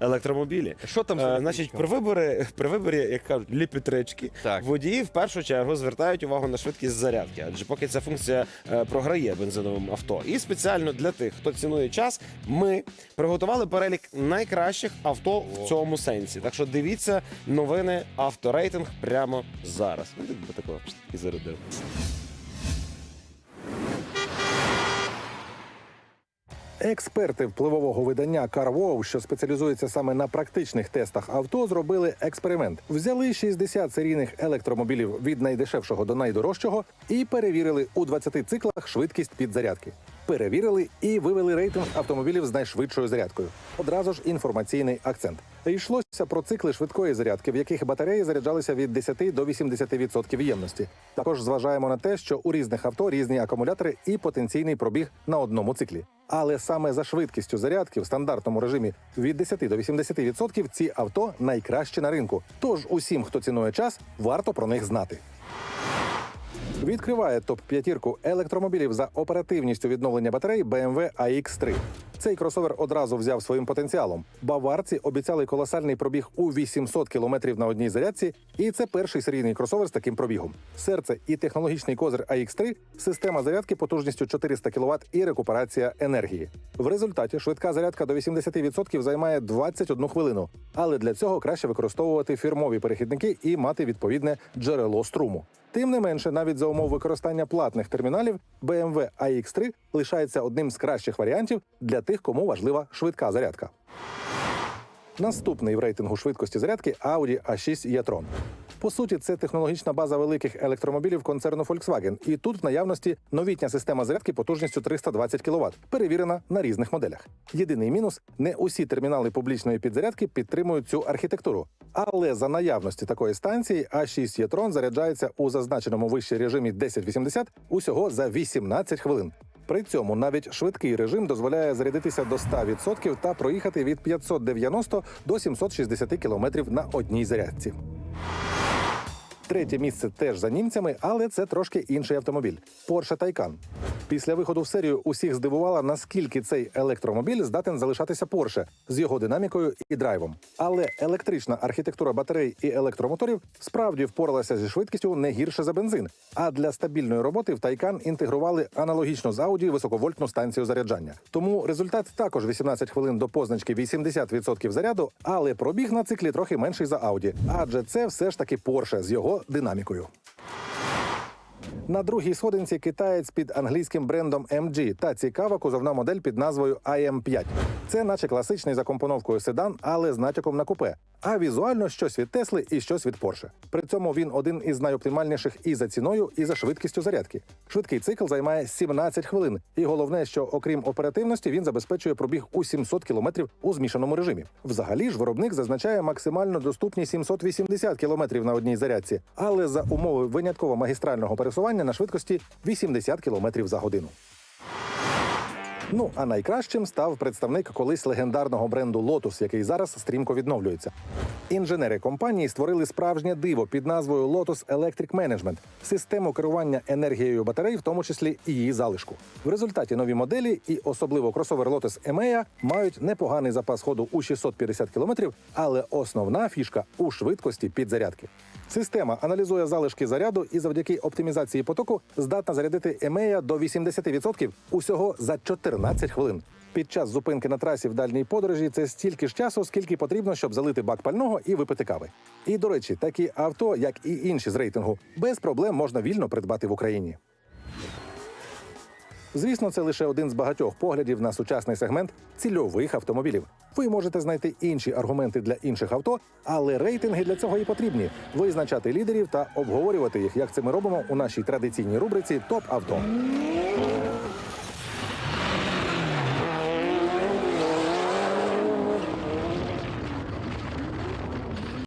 електромобілі. Що там за Е, значить, при виборі, при виборі, як кажуть, ліпітрички, Так. водії в першу чергу звертають увагу на швидкість зарядки, адже поки ця функція е, програє бензиновим авто. І спеціально для тих, хто цінує час, ми приготували перелік найкращих авто в цьому сенсі. Так що дивіться новини авторейтинг прямо зараз. Ну, ти б такого і зарядив. Експерти впливового видання CarWow, що спеціалізується саме на практичних тестах авто, зробили експеримент. Взяли 60 серійних електромобілів від найдешевшого до найдорожчого і перевірили у 20 циклах швидкість підзарядки. Перевірили і вивели рейтинг автомобілів з найшвидшою зарядкою. Одразу ж інформаційний акцент. Йшлося про цикли швидкої зарядки, в яких батареї заряджалися від 10 до 80% ємності. Також зважаємо на те, що у різних авто різні акумулятори і потенційний пробіг на одному циклі. Але саме за швидкістю зарядки в стандартному режимі від 10 до 80% ці авто найкращі на ринку. Тож усім, хто цінує час, варто про них знати. Відкриває топ п'ятірку електромобілів за оперативністю відновлення батарей BMW iX3. Цей кросовер одразу взяв своїм потенціалом. Баварці обіцяли колосальний пробіг у 800 км на одній зарядці, і це перший серійний кросовер з таким пробігом. Серце і технологічний козир iX3 – система зарядки потужністю 400 кВт і рекуперація енергії. В результаті швидка зарядка до 80% займає 21 хвилину. Але для цього краще використовувати фірмові перехідники і мати відповідне джерело струму. Тим не менше, навіть за умов використання платних терміналів, BMW iX3 лишається одним з кращих варіантів для тих, кому важлива швидка зарядка. Наступний в рейтингу швидкості зарядки Audi A6 e-tron. По суті, це технологічна база великих електромобілів концерну Volkswagen. І тут в наявності новітня система зарядки потужністю 320 кВт, перевірена на різних моделях. Єдиний мінус не усі термінали публічної підзарядки підтримують цю архітектуру. Але за наявності такої станції А6 e-tron заряджається у зазначеному вище режимі 1080 усього за 18 хвилин. При цьому навіть швидкий режим дозволяє зарядитися до 100% та проїхати від 590 до 760 км на одній зарядці. Третє місце теж за німцями, але це трошки інший автомобіль Porsche Taycan. Після виходу в серію усіх здивувала, наскільки цей електромобіль здатен залишатися Porsche з його динамікою і драйвом. Але електрична архітектура батарей і електромоторів справді впоралася зі швидкістю не гірше за бензин. А для стабільної роботи в Taycan інтегрували аналогічно з Audi високовольтну станцію заряджання. Тому результат також 18 хвилин до позначки 80% заряду, але пробіг на циклі трохи менший за Audi, адже це все ж таки Porsche з його динамікою. На другій сходинці китаєць під англійським брендом MG та цікава кузовна модель під назвою IM5. Це наче класичний за компоновкою седан, але з натяком на купе. А візуально щось від Тесли і щось від Porsche. При цьому він один із найоптимальніших і за ціною, і за швидкістю зарядки. Швидкий цикл займає 17 хвилин. І головне, що окрім оперативності, він забезпечує пробіг у 700 км у змішаному режимі. Взагалі ж виробник зазначає максимально доступні 780 км на одній зарядці, але за умови винятково магістрального пересування на швидкості 80 км за годину. Ну а найкращим став представник колись легендарного бренду Lotus, який зараз стрімко відновлюється. Інженери компанії створили справжнє диво під назвою Lotus Electric Management – систему керування енергією батарей, в тому числі і її залишку. В результаті нові моделі і особливо кросовер Lotus EMEA мають непоганий запас ходу у 650 км, але основна фішка у швидкості підзарядки. Система аналізує залишки заряду і завдяки оптимізації потоку здатна зарядити емея до 80% усього за 14 хвилин. Під час зупинки на трасі в дальній подорожі це стільки ж часу, скільки потрібно, щоб залити бак пального і випити кави. І до речі, такі авто, як і інші з рейтингу, без проблем можна вільно придбати в Україні. Звісно, це лише один з багатьох поглядів на сучасний сегмент цільових автомобілів. Ви можете знайти інші аргументи для інших авто, але рейтинги для цього і потрібні визначати лідерів та обговорювати їх, як це ми робимо у нашій традиційній рубриці Топ авто.